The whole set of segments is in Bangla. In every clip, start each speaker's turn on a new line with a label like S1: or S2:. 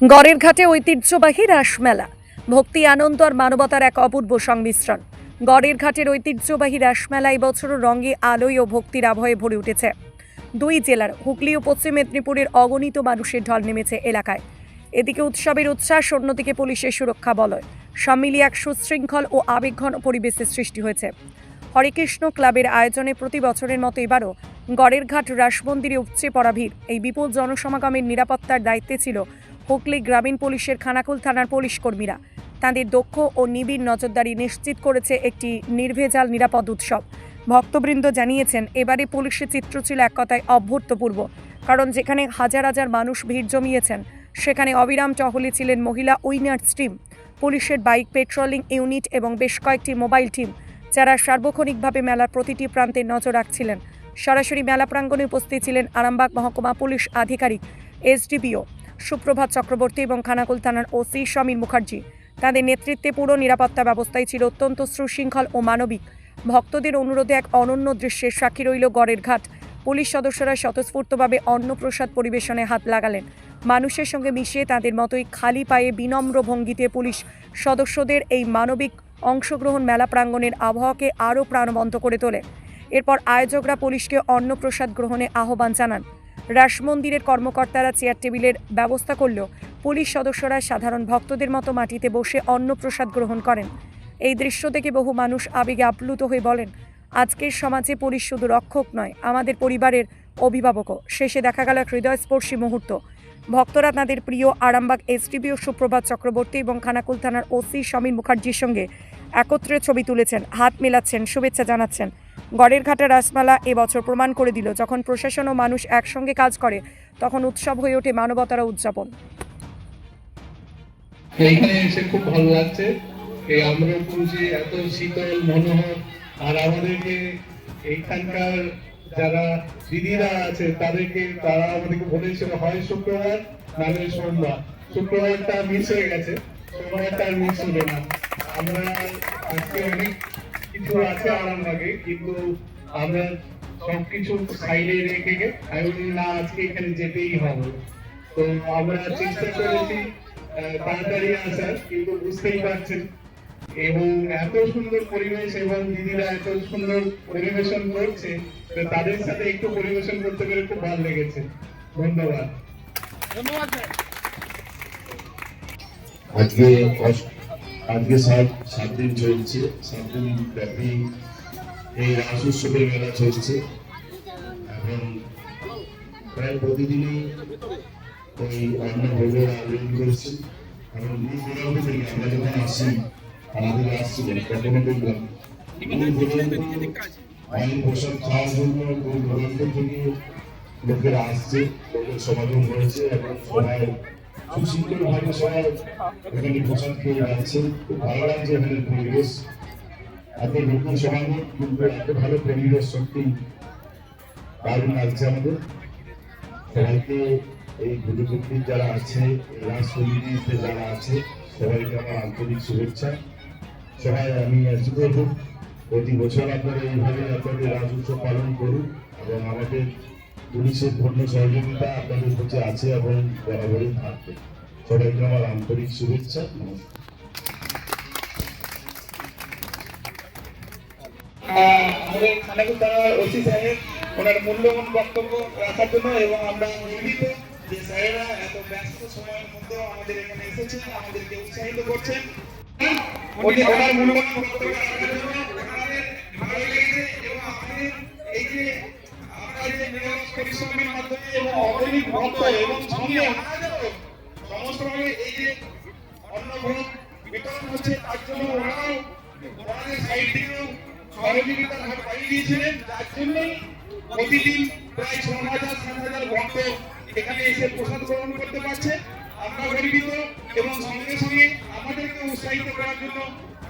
S1: গড়ের ঘাটে ঐতিহ্যবাহী রাসমেলা ভক্তি, আনন্দ আর মানবতার এক অপূর্ব সংমিশ্রণ। গড়ের ঘাটের ঐতিহ্যবাহী রাসমেলা এবছরও রঙে, আলোয় ও ভক্তির আবহে ভরে উঠেছে। দুই জেলার হুগলি ও পশ্চিম মেদিনীপুরের অগণিত মানুষের ঢল নেমেছে এলাকায়। এদিকে উৎসবের উচ্ছ্বাস, অন্যদিকে পুলিশের সুরক্ষা বলয়। সব এক সুশৃঙ্খল ও আবেগঘন পরিবেশের সৃষ্টি হয়েছে। হরেকৃষ্ণ ক্লাবের আয়োজনে প্রতি বছরের মতো এবারও গড়ের ঘাট রাস মন্দিরে উপচে পড়া ভিড়। এই বিপুল জনসমাগমের নিরাপত্তার দায়িত্বে ছিল হুগলি গ্রামীণ পুলিশের খানাকুল থানার পুলিশ কর্মীরা তাদের দক্ষ ও নিবিড় নজরদারি নিশ্চিত করেছে একটি নির্ভেজাল নিরাপদ উৎসব। ভক্তবৃন্দ জানিয়েছেন, এবারে পুলিশের চিত্র ছিল এক কথায় অভূতপূর্ব, কারণ যেখানে হাজার হাজার মানুষ ভিড় জমিয়েছেন, সেখানে অবিরাম টহলে ছিলেন মহিলা উইনার্স টিম পুলিশের বাইক পেট্রোলিং ইউনিট এবং বেশ কয়েকটি মোবাইল টিম, যারা সার্বক্ষণিকভাবে মেলার প্রতিটি প্রান্তে নজর রাখছিলেন। সরাসরি মেলা প্রাঙ্গণে উপস্থিত ছিলেন আরামবাগ মহকুমা পুলিশ আধিকারিক, এসডিপিও। সুপ্রভাত চক্রবর্তী এবং খানাকুল থানার ওসি সমীর মুখার্জি। তাদের নেতৃত্বে পুরো নিরাপত্তা ব্যবস্থায় ছিল অত্যন্ত সুশৃঙ্খল ও মানবিক। ভক্তদের অনুরোধে এক অনন্য দৃশ্যের সাক্ষী রইল গড়ের ঘাট। পুলিশ সদস্যরা স্বতঃস্ফূর্তভাবে অন্নপ্রসাদ পরিবেশনে হাত লাগালেন। মানুষের সঙ্গে মিশিয়ে তাদের মতোই খালি পায়ে বিনম্র ভঙ্গিতে পুলিশ সদস্যদের এই মানবিক অংশগ্রহণ মেলা প্রাঙ্গণের আবহাওয়াকে আরও প্রাণবন্ত করে তোলে। এরপর আয়োজকরা পুলিশকে অন্নপ্রসাদ গ্রহণে আহ্বান জানান। রাস মন্দিরের কর্মকর্তারা চেয়ার টেবিলের ব্যবস্থা করলেও পুলিশ সদস্যরা সাধারণ ভক্তদের মতো মাটিতে বসে অন্নপ্রসাদ গ্রহণ করেন। এই দৃশ্য দেখে বহু মানুষ আবেগে আপ্লুত হয়ে বলেন আজকের সমাজে পুলিশ শুধু রক্ষক নয়, আমাদের পরিবারের অভিভাবকও। শেষে দেখা গেল এক হৃদয়স্পর্শী মুহূর্ত। ভক্তরা তাঁদের প্রিয় আরামবাগ এসডিপিও সুপ্রভাত চক্রবর্তী এবং খানাকুল থানার ওসি সমীর মুখার্জির সঙ্গে একত্রে ছবি তুলেছেন, হাত মেলাচ্ছেন, শুভেচ্ছা জানাচ্ছেন। গড়ের ঘাটা রাসমালা এবছর প্রমাণ করে দিল, যখন প্রশাসন ও মানুষ একসঙ্গে কাজ করে, তখন উৎসব হয়ে ওঠে মানবতার উদযাপন।
S2: এইখানে এসে খুব ভালো লাগছে। এই এত শীতল মনোহর, আর আমাদেরকে এইখানকার যারা দিদিরা আছে, তাদেরকে তারা আমাদেরকে বলেছিল হয় শুক্রবার সোমবার। শুক্রবারটা মিস হয়ে গেছে, সোমবারটা মিস না। আমরা আজকে অনেক আছে আরামবাগে কিন্তু আমরা সবকিছু সাইডে রেখে আমি বলি, না আজকে এখানে যেতেই হবে। তো আমরা চেষ্টা করেছি তাড়াতাড়ি আসার কিন্তু বুঝতেই পারছেন। এবং এত সুন্দর পরিবেশ এবং দিদিরা এত সুন্দর পরিবেশন করছে তাদের সাথে একটু পরিবেশন করতে পেরে খুব ভালো লেগেছে। ধন্যবাদ।
S3: আজকে অস- আজকে সাত সাত দিন চলছে, সাত দিন ব্যাপী এই রাস উৎসবের মেলা চলছে। এবং প্রায় প্রতিদিনই ওই অন্ন ভোগের আয়োজন করেছে। এবং দূরান্ত থেকে আমরা যখন আসি, আমাদের আসছিলেন তখনও দেখলাম খাওয়ার জন্য লোকেরা আসছে, লোকের সমাগম হয়েছে এবং সবাই সুশৃঙ্খল ভাবে সবাই এখানে পোশাক খেয়ে যাচ্ছে খুব ভালো লাগছে এখানের পরিবেশ এত লোকের সমাগম কিন্তু এত ভালো পরিবেশ সত্যি দারুণ লাগছে আমাদের সবাইকে এই গুরুজনদের যারা আছে এই যারা আছে সবাইকে আমার আন্তরিক শুভেচ্ছা সবাই আমি আশা প্রতি বছর আপনারা এইভাবে আপনাদের রাজ উৎসব পালন করুন এবং আমাদের পুলিশের পূর্ণ সহযোগিতা আপনাদের কাছে আছে এবং বরাবরই থাকবে। সবাইকে আমার আন্তরিক শুভেচ্ছা, নমস্কার।
S2: আমাদের ওনার মূল্যবান বক্তব্য রাখার জন্য এবং আমরা এত ব্যস্ত সময়ের মধ্যেও আমাদের এখানে এসেছেন আমাদেরকে উৎসাহিত করছেন ওনার মূল্যবান বক্তব্য রাখার জন্য আমাদের ভালো লেগেছে এবং আমাদের এই যে আমরা যে নিরলস পরিশ্রমের মাধ্যমে এবং অগণিত ভক্ত এবং সঙ্গে সমস্তভাবে এই যে অন্নভোগ, বিতরণ হচ্ছে, তার জন্য ওরাও ওনাদের সাইড থেকেও সহযোগিতার হাত বাড়িয়ে দিয়েছিলেন। যার জন্যই প্রতিদিন প্রায় ছ হাজার, সাত হাজার ভক্ত এখানে এসে প্রসাদ গ্রহণ করতে পারছে। আমরা গর্বিত এবং সঙ্গে সঙ্গে আমাদেরকে উৎসাহিত করার জন্য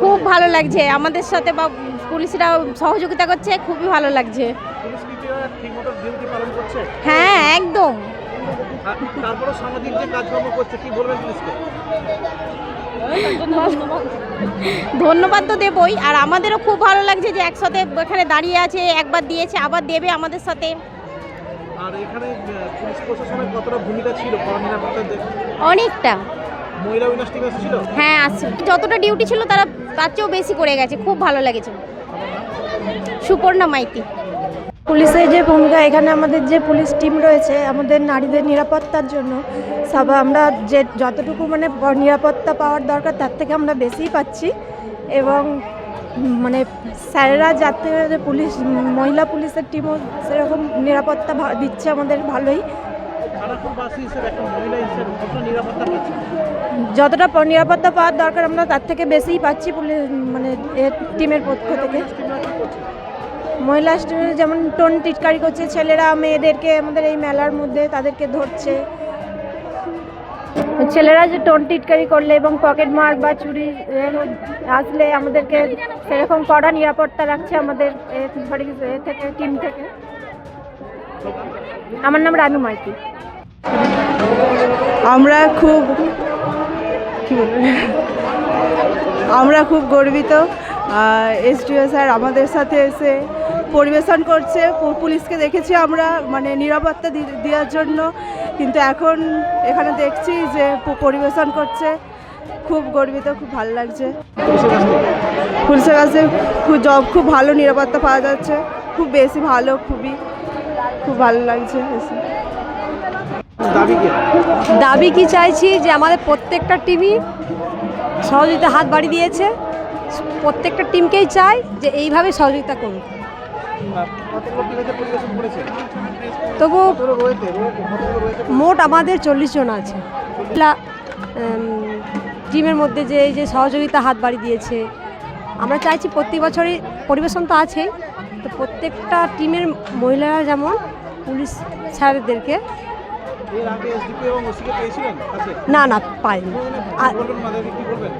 S2: খুব
S4: ভালো লাগছে। আমাদের সাথে বা পুলিশরা সহযোগিতা করছে, খুবই ভালো লাগছে। হ্যাঁ একদম। ধন্যবাদ তো দেবই, আর আমাদেরও খুব ভালো লাগছে যে একসাথে এখানে দাঁড়িয়ে আছে, একবার দিয়েছে, আবার দেবে আমাদের সাথে।
S5: আর এখানে পুলিশ প্রশাসনের কতটা ভূমিকা ছিল?
S4: অনেকটা।
S5: মহিলা টিম এসেছিল?
S4: হ্যাঁ আসছে। যতটা ডিউটি ছিল তারা তার চেয়েও বেশি করে গেছে। খুব ভালো লেগেছে। সুপর্ণা মাইতি।
S6: পুলিশের যে ভূমিকা এখানে আমাদের যে পুলিশ টিম রয়েছে আমাদের নারীদের নিরাপত্তার জন্য সব আমরা যে যতটুকু মানে নিরাপত্তা পাওয়ার দরকার তার থেকে আমরা বেশিই পাচ্ছি। এবং মানে স্যারেরা যাতে পুলিশ, মহিলা পুলিশের টিমও সেরকম নিরাপত্তা দিচ্ছে আমাদের ভালোই। যতটা নিরাপত্তা পাওয়ার দরকার আমরা তার থেকে বেশিই পাচ্ছি পুলিশ মানে টিমের পক্ষ থেকে। মহিলা যেমন টোন টিটকারি করছে, ছেলেরা, মেয়েদেরকে আমাদের এই মেলার মধ্যে তাদেরকে ধরছে। ছেলেরা যে টোন টিটকারি করলে এবং পকেট মার বা চুরি আসলে আমাদেরকে সেরকম কড়া নিরাপত্তা রাখছে আমাদের থেকে, টিম থেকে। আমার নাম রানু মাইতি।
S7: আমরা খুব আমরা খুব গর্বিত এসডিও স্যার আমাদের সাথে এসে পরিবেশন করছে, পুলিশকে দেখেছি আমরা মানে নিরাপত্তা দেওয়ার জন্য। কিন্তু এখন এখানে দেখছি যে পরিবেশন করছে। খুব গর্বিত খুব ভালো লাগছে।
S5: পুলিশের কাছ
S7: জব খুব ভালো নিরাপত্তা পাওয়া যাচ্ছে। খুব বেশি ভালো খুবই খুব ভালো লাগছে
S5: কি?
S8: দাবি কি চাইছি যে আমাদের প্রত্যেকটা টিমই সহযোগিতা হাত বাড়ি দিয়েছে। প্রত্যেকটা টিমকেই চাই যে এইভাবে সহযোগিতা করুক
S5: কতগুলো টিমেতে পরিবেশন করেছে
S8: তবু মোট আমাদের চল্লিশ জন আছে। টিমের মধ্যে যে এই যে সহযোগিতা হাত বাড়ি দিয়েছে আমরা চাইছি প্রতি বছরই পরিবেশন তো আছেই তো প্রত্যেকটা টিমের মহিলারা যেমন পুলিশ স্যারদেরকে না না
S5: বলবেন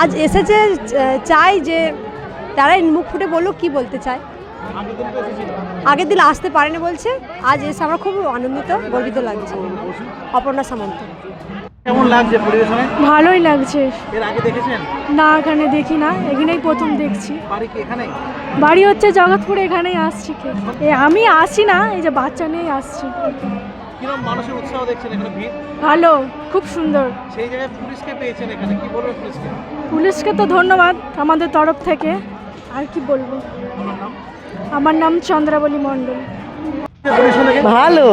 S8: আজ এসেছে চাই যে তারাই মুখ ফুটে বলল কি বলতে চায়?
S5: আগের দিন
S8: আসতে পারেনি বলছে আজ এসে আমরা খুব আনন্দিত গর্বিত লাগছে। অপর্ণা সামন্ত।
S5: কেমন লাগছে পরিবেশনে?
S6: ভালোই লাগছে।
S5: এর আগে দেখেছেন?
S6: না এখানে দেখি না এখানেই প্রথম দেখছি।
S5: বাড়ি কি এখানেই?
S6: বাড়ি হচ্ছে জগৎপুরে এখানেই আসছি কে। এ আমি আসছি না এই যে বাচ্চা নিয়েই আসছি।
S5: কীরকম মানুষের উৎসাহ দেখছেন এখানে ভিড়?
S6: ভালো খুব সুন্দর।
S5: সেই জায়গায় পুলিশকে পেয়েছেন এখানে কি বলবেন পুলিশকে?
S6: পুলিশকে তো ধন্যবাদ আমাদের তরফ থেকে। আর কি বলব?
S5: আমার নাম
S6: আমার নাম চন্দ্রাবলী মণ্ডল।
S7: ভালো।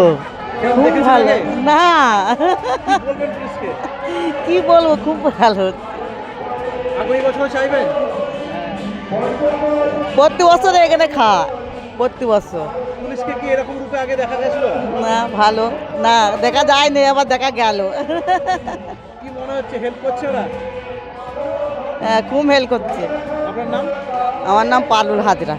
S5: দেখেছেন আগে?
S7: না।
S5: কি
S7: বলব? খুব ভালো।
S5: আগামী বছর চাইবেন?
S7: প্রতি বছর এখানে খাওয়া প্রতি বছর।
S5: পুলিশকে কি এরকম রূপে আগে দেখা গেছিল?
S7: না ভালো। না দেখা যায় যায়নি আবার দেখা গেল।
S5: কি মনে হচ্ছে হেল্প করছে ওরা?
S7: হ্যাঁ, খুব হেল্প করছে।
S5: আপনার নাম?
S7: আমার নাম Palul Hazra.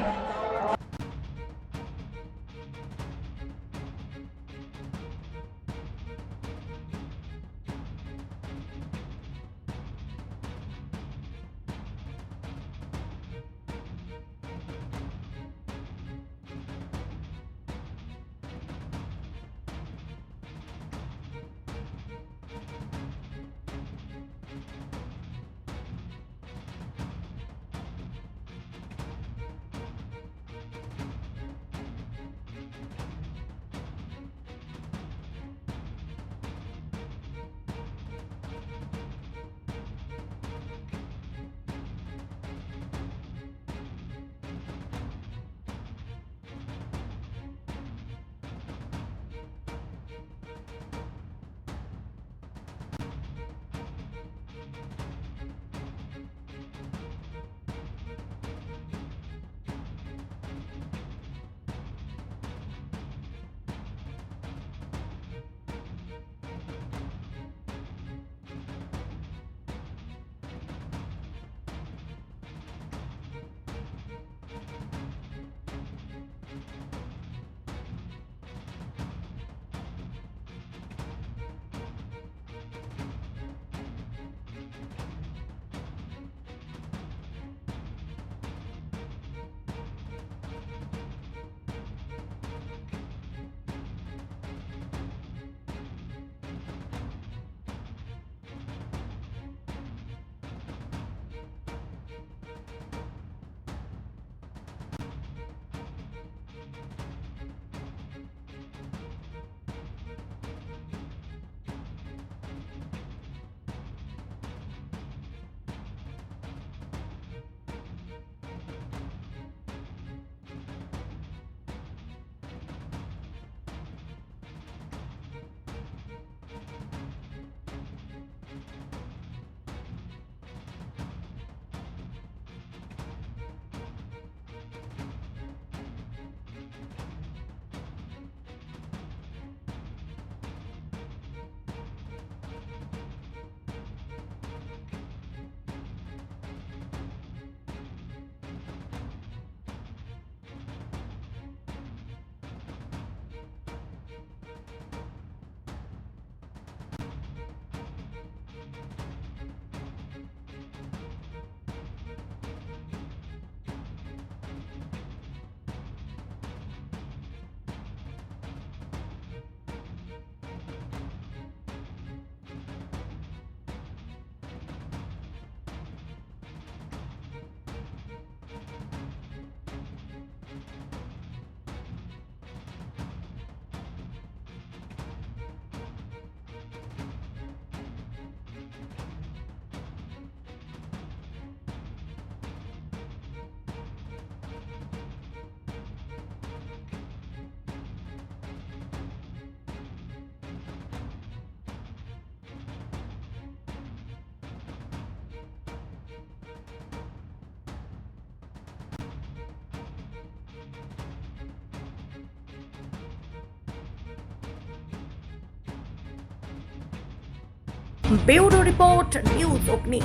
S1: Bureau report, news Agni.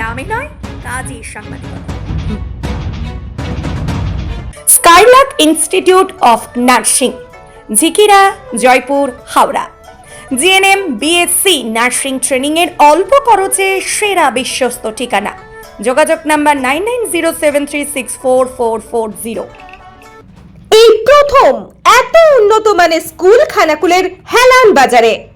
S1: নামে নয় কাজী সাংবাদিকতা Skylark institute of nursing, Jhikira, Jaipur, Howrah. GNM, BSc nursing training এর অল্প খরচে সেরা বিশ্বস্ত ঠিকানা। যোগাযোগ number nine nine zero seven three six four four four zero.
S9: এই প্রথম এত উন্নত মানের স্কুল খানাকুলের হেলান বাজারে